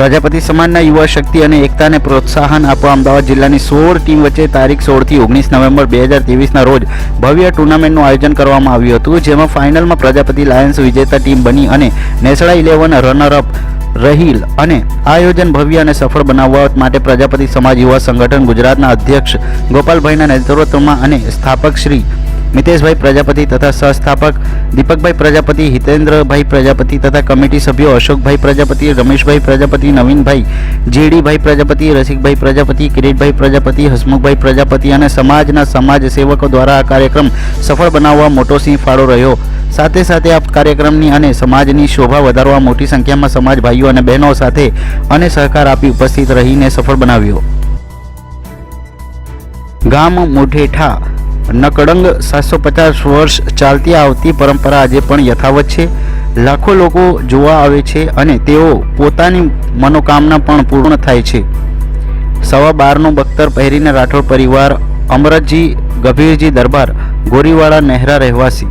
પ્રજાપતિ સમાજના યુવા શક્તિ અને એકતાને પ્રોત્સાહન આપવા અમદાવાદ જિલ્લાની સોળ ટીમ વચ્ચે તારીખ સોળથી ઓગણીસ નવેમ્બર બે હજાર ત્રેવીસના રોજ ભવ્ય ટુર્નામેન્ટનું આયોજન કરવામાં આવ્યું હતું, જેમાં ફાઇનલમાં પ્રજાપતિ લાયન્સ વિજેતા ટીમ બની અને નેસડા ઇલેવન રનરઅપ રહીલ અને આયોજન ભવ્ય અને સફળ બનાવવા માટે પ્રજાપતિ સમાજ યુવા સંગઠન ગુજરાતના અધ્યક્ષ ગોપાલભાઈના નેતૃત્વમાં અને સ્થાપક શ્રી મિતેશભાઈ પ્રજાપતિ તથા સહસ્થાપક, દીપકભાઈ પ્રજાપતિ, હિતેન્દ્રભાઈ પ્રજાપતિ તથા કમિટી સભ્યો અશોકભાઈ પ્રજાપતિ, રમેશભાઈ પ્રજાપતિ, નવીનભાઈ, જેડીભાઈ પ્રજાપતિ, રસિકભાઈ પ્રજાપતિ, કિરીટભાઈ પ્રજાપતિ, હસમુખભાઈ પ્રજાપતિ અને સમાજના સમાજ સેવકો દ્વારા આ કાર્યક્રમ સફળ બનાવવા મોટો સિંહ ફાળો રહ્યો. સાથે સાથે આ કાર્યક્રમની અને સમાજની શોભા વધારવા મોટી સંખ્યામાં સમાજ ભાઈઓ અને બહેનો સાથે અને સહકાર આપી ઉપસ્થિત રહીને સફળ બનાવ્યો. ગામ મોઢેઠા નકડંગ સાતસો પચાસ વર્ષ ચાલતી આવતી પરંપરા આજે પણ યથાવત છે. લાખો લોકો જોવા આવે છે અને તેઓ પોતાની મનોકામના પણ પૂર્ણ થાય છે. સવા બારનું બખ્તર પહેરીને રાઠોડ પરિવાર, અમરતજી, ગભીરજી દરબાર ગોરીવાડા નહેરા રહેવાસી.